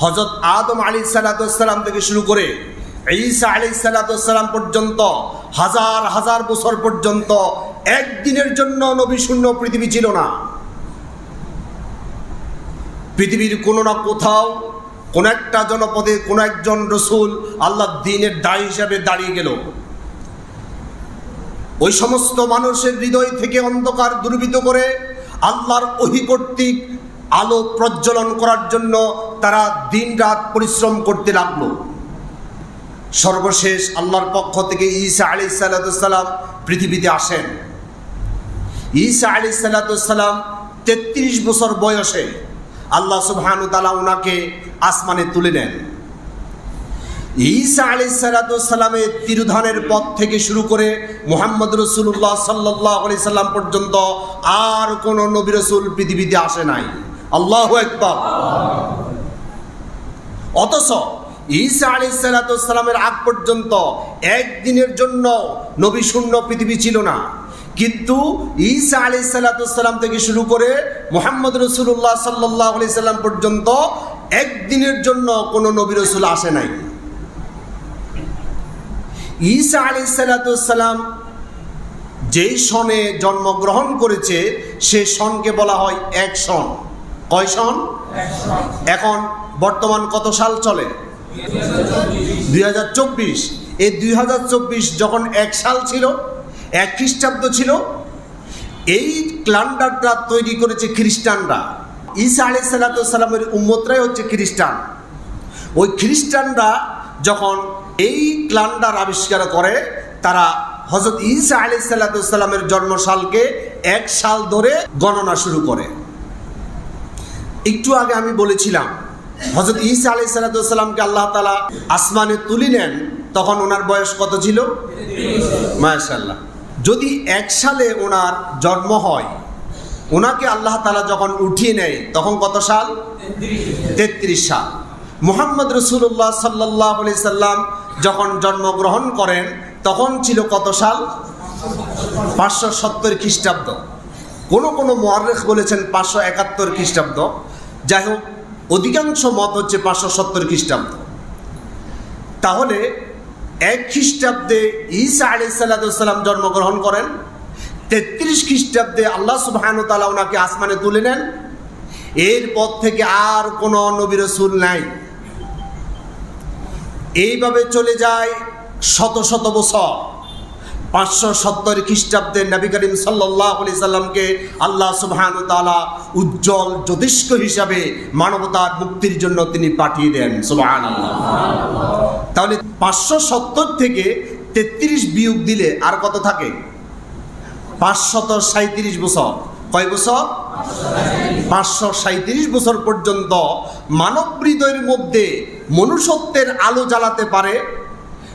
হজরত আদম আলী সালাতাম থেকে শুরু করে ঈসা আলী সালাতাম পর্যন্ত, হাজার হাজার বছর পর্যন্ত একদিনের জন্য নবী শূন্য পৃথিবী ছিল না। পৃথিবীর কোনো না কোথাও কোন একটা জনপদে কোন একজন রসুল আল্লাহ দিনের দায় হিসাবে দাঁড়িয়ে গেল। ওই সমস্ত মানুষের হৃদয় থেকে অন্ধকার দুর্বৃত করে আল্লাহর ওহি কর্তৃক আলো প্রজ্বলন করার জন্য তারা দিন রাত পরিশ্রম করতে লাগল। সর্বশেষ আল্লাহর পক্ষ থেকে ঈসা আলি সাল্লাম পৃথিবীতে আসেন। ঈসা আলি সাল্লাম তেত্রিশ বছর বয়সে আল্লাহ সুবহানু তালা ওনাকে আসমানে তুলে নেন। ঈসা আলি সালাতামের তিরুধানের পথ থেকে শুরু করে মোহাম্মদ রসুল্লাহ সাল্লাহ আলি সাল্লাম পর্যন্ত আর কোন নবী রসুল পৃথিবীতে আসে নাই। আল্লাহ একবার অথচ ঈসা আলি সালাতামের আগ পর্যন্ত একদিনের জন্য নবী শূন্য পৃথিবী ছিল না। কিন্তু ঈসা আলি সাল্লাতাম থেকে শুরু করে মোহাম্মদ রসুল্লাহ সাল্লাহ আলি সাল্লাম পর্যন্ত একদিনের জন্য কোনো নবী রসুল আসে নাই। ঈসা আলি সাল্লাতাম যেই সনে জন্মগ্রহণ করেছে, সে সনকে বলা হয় এক সন। কয় সন এখন বর্তমান কত সাল চলে? দুই হাজার চব্বিশ। এই দুই হাজার চব্বিশ যখন এক সাল ছিল, এক খ্রিস্টাব্দ ছিল, এই ক্লান্ডারটা তৈরি করেছে খ্রিস্টানরা। ঈসা আলি সাল্লাতামের উম্মতরাই হচ্ছে খ্রিস্টান। ওই খ্রিস্টানরা যখন এই ক্লান্ডার আবিষ্কার করে, তারা হজরত ঈসা আলি সাল্লাতামের জন্মসালকে এক সাল ধরে গণনা শুরু করে। একটু আগে আমি বলেছিলাম হজরত ঈসা আলি সাল্লাতামকে আল্লাহ তালা আসমানে তুলি নেন, তখন ওনার বয়স কত ছিল? মাশাল্লাহ যদি এক সালে ওনার জন্ম হয়, ওনাকে আল্লাহ তালা যখন উঠিয়ে নেয়, তখন কত সাল? তেত্রিশ সাল। মোহাম্মদ রসুল্লাহ সাল্লাহ আলি সাল্লাম যখন জন্মগ্রহণ করেন, তখন ছিল কত সাল? পাঁচশো সত্তর খ্রিস্টাব্দ। কোনো কোনো মোয়ারেখ বলেছেন পাঁচশো একাত্তর খ্রিস্টাব্দ। যাই হোক, অধিকাংশ মত হচ্ছে পাঁচশো সত্তর খ্রিস্টাব্দ। তাহলে এক খ্রিস্টাব্দে ঈসা আলি সাল্লাম জন্মগ্রহণ করেন, তেত্রিশ খ্রিস্টাব্দে আল্লাহ সুবাহানু তালা ওনাকে আসমানে তুলে নেন। এরপর থেকে আর কোনো নবী রসুল নাই। এইভাবে চলে যায় শত শত বছর। পাঁচশো সত্তর খ্রিস্টাব্দে নবী করিম সাল্লাহ আলি সাল্লামকে আল্লাহ সুবহান তালা উজ্জ্বল জ্যোতিষ্ক হিসাবে মানবতার মুক্তির জন্য তিনি পাঠিয়ে দেন। সুবহান তাহলে পাঁচশো সত্তর থেকে তেত্রিশ বিয়োগ দিলে আর কত থাকে? পাঁচশত সাঁত্রিশ বছর। কয় বছর? পাঁচশো সাঁত্রিশ বছর পর্যন্ত মানব হৃদয়ের মধ্যে মনুষ্যত্বের আলো জ্বালাতে পারে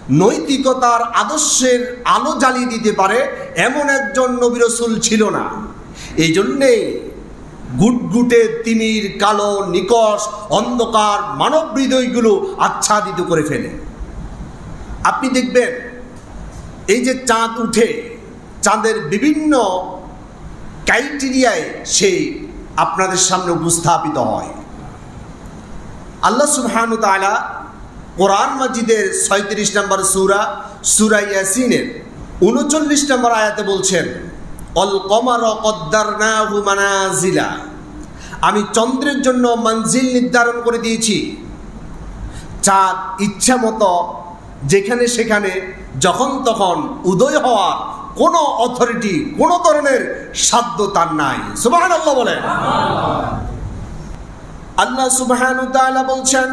নৈতিকতার আদর্শের আলো জ্বালিয়ে দিতে পারে এমন একজন নবী রসুল ছিল না। এই জন্যে গুটগুটে তিমির, কালো নিকষ অন্ধকার, মানব হৃদয়গুলো আচ্ছাদিত করে ফেলে। আপনি দেখবেন, এই যে চাঁদ উঠে, চাঁদের বিভিন্ন ক্রাইটেরিয়ায় সেই আপনাদের সামনে উপস্থাপিত হয়। আল্লাহ সুবহানু তাআলা কোরআন মসজিদের ছয়ত্রিশ নম্বর সুরা সুরা ইয়াসিনের উনচল্লিশ নম্বর আয়াতে বলছেন, অল কমার মানাজিলা। আমি চন্দ্রের জন্য মঞ্জিল নির্ধারণ করে দিয়েছি। চাঁদ ইচ্ছা মতো যেখানে সেখানে, যখন তখন উদয় হওয়ার কোনো অথরিটি কোনো ধরনের সাধ্য তার নাই। সুবাহান আল্লাহ বলেন আল্লাহ সুবহান বলছেন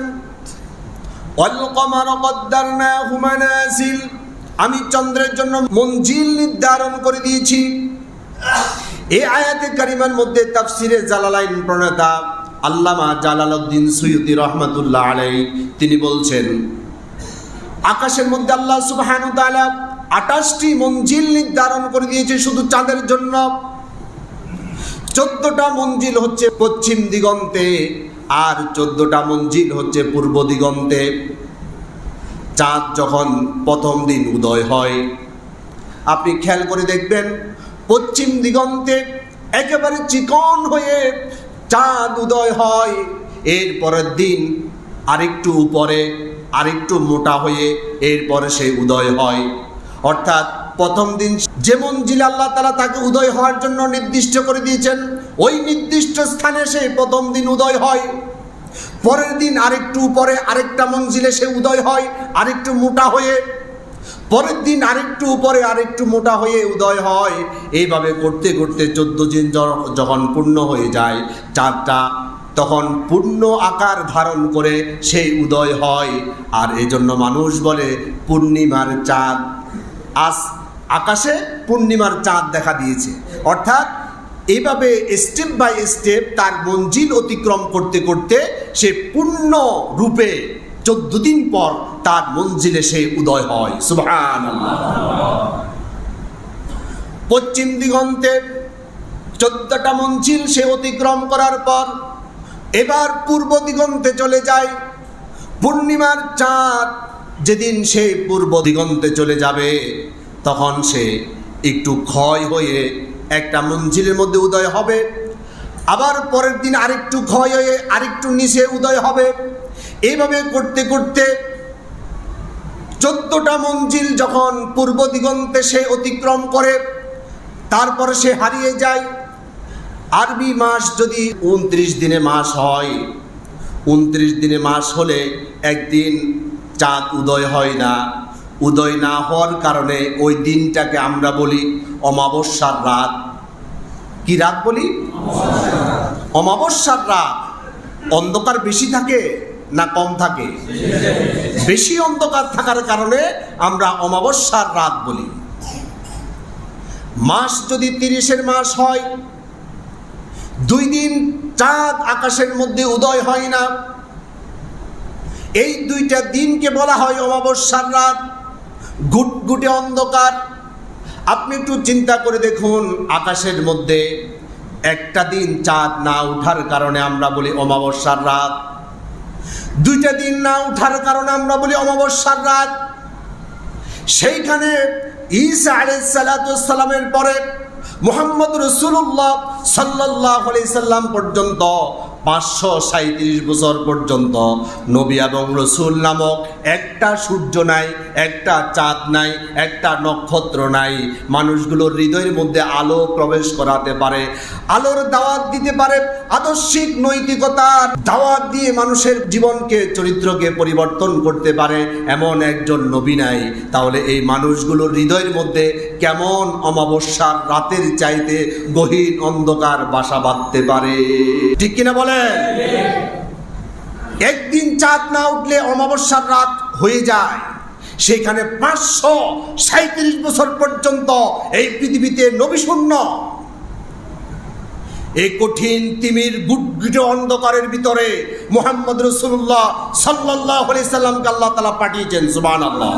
আমি চন্দ্রের জন্য মঞ্জিল নির্ধারণ করে দিয়েছি। এই আয়াতে কারিমার মধ্যে তাফসিরে জালালাইন প্রণেতা আল্লামা জালালউদ্দিন সৈয়দি রহমাতুল্লাহ আলাই তিনি বলছেন, আকাশের মধ্যে আল্লাহ সুবহানু তাআলা আটাশটি মঞ্জিল নির্ধারণ করে দিয়েছে শুধু চাঁদের জন্য। চোদ্দটা মঞ্জিল হচ্ছে পশ্চিম দিগন্তে। আর চোদ্দটা মঞ্জিল হচ্ছে পূর্ব দিগন্তে। চাঁদ যখন প্রথম দিন উদয় হয়, আপনি খেয়াল করে দেখবেন, পশ্চিম দিগন্তে একেবারে চিকন হয়ে চাঁদ উদয় হয়। এর পরের দিন আরেকটু উপরে, আরেকটু মোটা হয়ে এরপরে সে উদয় হয়। অর্থাৎ প্রথম দিন যে মঞ্জিলে আল্লাহ তালা তাকে উদয় হওয়ার জন্য নির্দিষ্ট করে দিয়েছেন ওই নির্দিষ্ট স্থানে সে প্রথম দিন উদয় হয়। পরের দিন আরেকটু উপরে আরেকটা মঞ্জিলে সে উদয় হয়, আরেকটু মোটা হয়ে। পরের দিন আরেকটু উপরে আরেকটু মোটা হয়ে উদয় হয়। এইভাবে করতে করতে চোদ্দ দিন যখন পূর্ণ হয়ে যায়, চাঁদটা তখন পূর্ণ আকার ধারণ করে সেই উদয় হয়। আর এজন্য মানুষ বলে, পূর্ণিমার চাঁদ আজ আকাশে পূর্ণিমার চাঁদ দেখা দিয়েছে। অর্থাৎ এইভাবে স্টেপ বাই স্টেপ তার মঞ্জিল অতিক্রম করতে করতে সে পূর্ণ রূপে চোদ্দ দিন পর তার মঞ্জিলে সে উদয় হয়। সুবহান পশ্চিম দিগন্তে চোদ্দটা মঞ্জিল সে অতিক্রম করার পর এবার পূর্ব দিগন্তে চলে যায়। পূর্ণিমার চাঁদ যেদিন সে পূর্ব দিগন্তে চলে যাবে, তখন সে একটু ক্ষয় হয়ে একটা মঞ্জিলের মধ্যে উদয় হবে। আবার পরের দিন আরেকটু ক্ষয় হয়ে আরেকটু নিচে উদয় হবে। এইভাবে করতে করতে চোদ্দটা মঞ্জিল যখন পূর্ব দিগন্তে সে অতিক্রম করে, তারপরে সে হারিয়ে যায়। আরবি মাস যদি উনত্রিশ দিনে মাস হয়, উনত্রিশ দিনে মাস হলে একদিন চাঁদ উদয় হয় না। উদয় না হওয়ার কারণে ওই দিনটাকে আমরা বলি অমাবস্যার রাত। কি রাত বলি? অমাবস্যার রাত। অন্ধকার বেশি থাকে না কম থাকে? বেশি অন্ধকার থাকার কারণে আমরা অমাবস্যার রাত বলি। মাস যদি তিরিশের মাস হয়, দুই দিন চাঁদ আকাশের মধ্যে উদয় হয় না। এই দুইটা দিনকে বলা হয় অমাবস্যার রাত। গুটগুটে অন্ধকার। আপনি একটু চিন্তা করে দেখুন, আকাশের মধ্যে একটা দিন চাঁদ না ওঠার কারণে আমরা বলি অমাবস্যার রাত। দুইটা দিন না ওঠার কারণে আমরা বলি অমাবস্যার রাত। সেইখানে ঈসা আলাইসালামের পরে মোহাম্মদ রসুল্লাহ সাল্লাহ সাল্লাম পর্যন্ত পাঁচশো সাঁত্রিশ বছর পর্যন্ত নবী এবং রসুল নামক একটা সূর্য নাই, একটা চাঁদ নাই, একটা নক্ষত্র নাই। মানুষগুলোর হৃদয়ের মধ্যে আলো প্রবেশ করাতে পারে, আলোর দাওয়াত দিতে পারে আদর্শিক নৈতিকতার দাওয়াত দিয়ে মানুষের জীবনকে, চরিত্রকে পরিবর্তন করতে পারে এমন একজন নবী নাই। তাহলে এই মানুষগুলোর হৃদয়ের মধ্যে কেমন অমাবস্যার রাতের চাইতে গহীন অন্ধকার বাসা বাঁধতে পারে? ঠিক কিনা বলেন? একদিন চাঁদ না উঠলে অমাবস্যার রাত হয়ে যায়। সেখানে পাঁচশো সাঁত্রিশ বছর পর্যন্ত এই পৃথিবীতে নবী শূন্য। এই কঠিন তিমির গুটগুটে অন্ধকারের ভিতরে মোহাম্মদ রসুল্লাহ সাল্লাহ সাল্লামকে আল্লাহ তালা পাঠিয়েছেন সুবান আল্লাহ